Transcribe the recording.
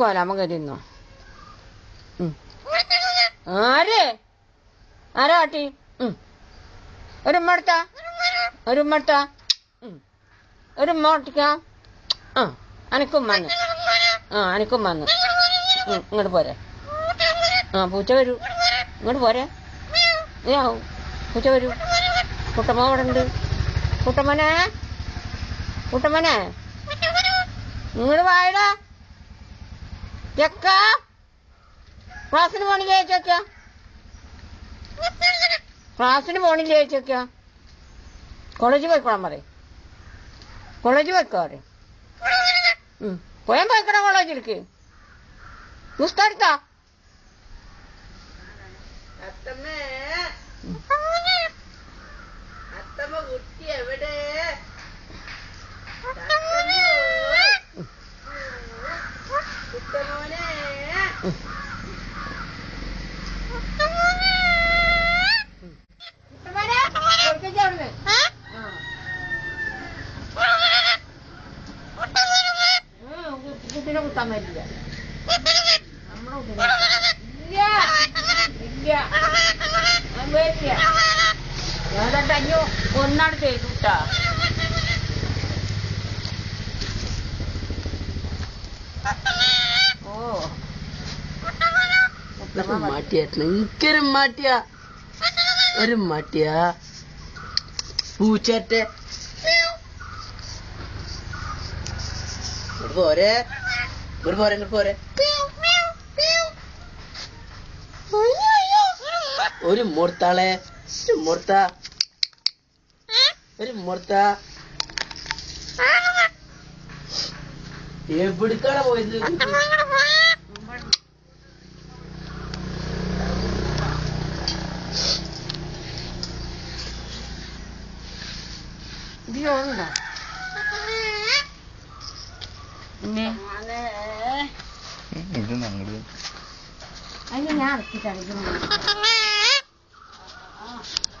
കോലാമ കരുന്നോ ആര്? ആരാ കാട്ടി ഒരു ഉമ്മ എടുത്താ? ഒരു ഉമ്മ എടുത്താ? ഒരു ഉമ്മ ഒട്ടിക്ക? ആ അനക്കും വന്ന്. ആ അനക്കും വന്ന്. ഇങ്ങോട്ട് പോരെ. ആ പൂച്ച വരൂ. ഇങ്ങോട്ട് പോരെ. ഏ പൂച്ച വരൂ. കുട്ടമ്മ അവിടെ ഉണ്ട്. കുട്ടമ്മനെ? കുട്ടമ്മനെ? ഇങ്ങോട്ട് വായടാ. ചെക്ക ക്ലാസ്സിന് പോണില്ലേ ചോദിക്ക ക്ലാസ്സിന് പോണില്ലേ ചോദിക്ക കോളേജിൽ പോയിക്കോളാൻ പറയും. കോളേജിൽ പോയിക്കോ പറയും. പോയാൻ പോയിക്കണ കോളേജിലേക്ക്? അത്തമ്മേ. അത്തമ്മ കുട്ടി എവിടെ? കുട്ടീനെ കുത്താൻ പറ്റില്ല. നമ്മുടെ ഇല്ല. ഇല്ല. വരില്ല ഞാൻ അഞ്ഞു ഒന്നാണ് ചെയ്തു കേട്ടാ ഓ. ഒരു മാട്ടിയായിരുന്നു എനിക്കൊരു മാട്ടിയ ഒരു മാറ്റിയാ. പൂച്ചേറ്റെ ഇങ്ങോട്ട് പോരെ. ഇങ്ങോട്ട് പോരെ ഇങ്ങോട്ട് പോരെ. ഒരു മുർത്താളെ ഒരു മുർത്ത. ഒരു മുർത്ത. എവിടുക്കാണ് പോയത്? ഇതിലുണ്ടോ പിന്നെ ഇത് ഞങ്ങൾ അതിന് ഞാൻ ഇറക്കിട്ടാണ്